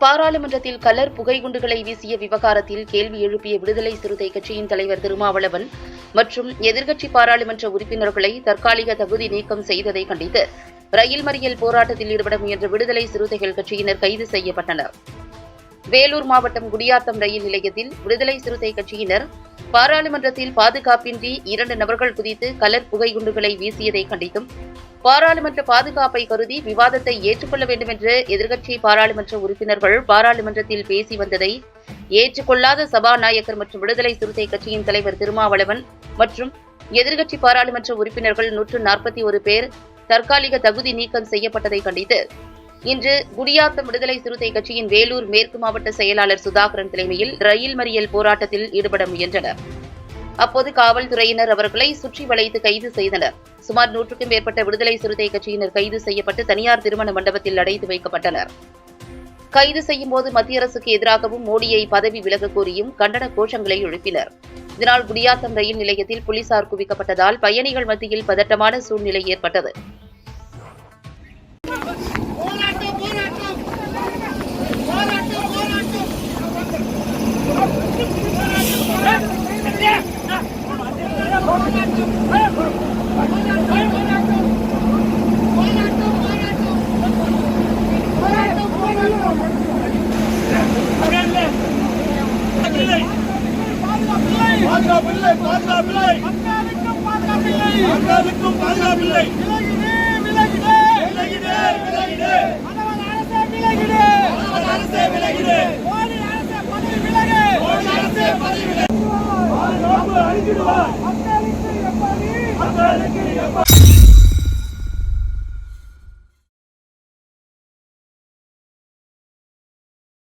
பாராளுமன்றத்தில் கலர் புகைகுண்டுகளை வீசிய விவகாரத்தில் கேள்வி எழுப்பிய விடுதலை சிறுத்தை கட்சியின் தலைவர் திருமாவளவன் மற்றும் எதிர்க்கட்சி பாராளுமன்ற உறுப்பினர்களை தற்காலிக தகுதி நீக்கம் செய்ததை கண்டித்து ரயில் மறியல் போராட்டத்தில் ஈடுபட முயன்ற விடுதலை சிறுத்தைகள் கட்சியினர் கைது செய்யப்பட்டனர். வேலூர் மாவட்டம் குடியாத்தம் ரயில் நிலையத்தில் விடுதலை சிறுத்தை கட்சியினர் பாராளுமன்றத்தில் பாதுகாப்பின்றி இரண்டு நபர்கள் குதித்து கலர் புகைகுண்டுகளை வீசியதை கண்டித்தும் பாராளுமன்ற பாதுகாப்பை கருதி விவாதத்தை ஏற்றுக்கொள்ள வேண்டும் என்று எதிர்க்கட்சி பாராளுமன்ற உறுப்பினர்கள் பாராளுமன்றத்தில் பேசி வந்ததை ஏற்றுக்கொள்ளாத சபாநாயகர் மற்றும் விடுதலை சிறுத்தை கட்சியின் தலைவர் திருமாவளவன் மற்றும் எதிர்க்கட்சி பாராளுமன்ற உறுப்பினர்கள் நூற்று நாற்பத்தி ஒரு பேர் தற்காலிக தகுதி நீக்கம் செய்யப்பட்டதை கண்டித்து இன்று குடியாத்தம் விடுதலை சிறுத்தை கட்சியின் வேலூர் மேற்கு மாவட்ட செயலாளர் சுதாகரன் தலைமையில் ரயில் மறியல் போராட்டத்தில் ஈடுபட முயன்றனர். அப்போது காவல்துறையினர் அவர்களை சுற்றி வளைத்து கைது செய்தனர். சுமார் நூற்றுக்கும் மேற்பட்ட விடுதலை சிறுத்தை கட்சியினர் கைது செய்யப்பட்டு தனியார் திருமண மண்டபத்தில் அடைத்து வைக்கப்பட்டனர். கைது செய்யும் போது மத்திய அரசுக்கு எதிராகவும் மோடியை பதவி விலக கோரியும் கண்டன கோஷங்களை எழுப்பினர். இதனால் குடியாத்தம் ரயில் நிலையத்தில் போலீசார் குவிக்கப்பட்டதால் பயணிகள் மத்தியில் பதட்டமான சூழ்நிலை ஏற்பட்டது. Thank you. பாதுகாப்பில்லை பாதுகாப்பில்லை மக்களுக்கும் பாதுகாப்பில்லை மக்களுக்கும் பாதுகாப்பில்லை விலகிடு Minha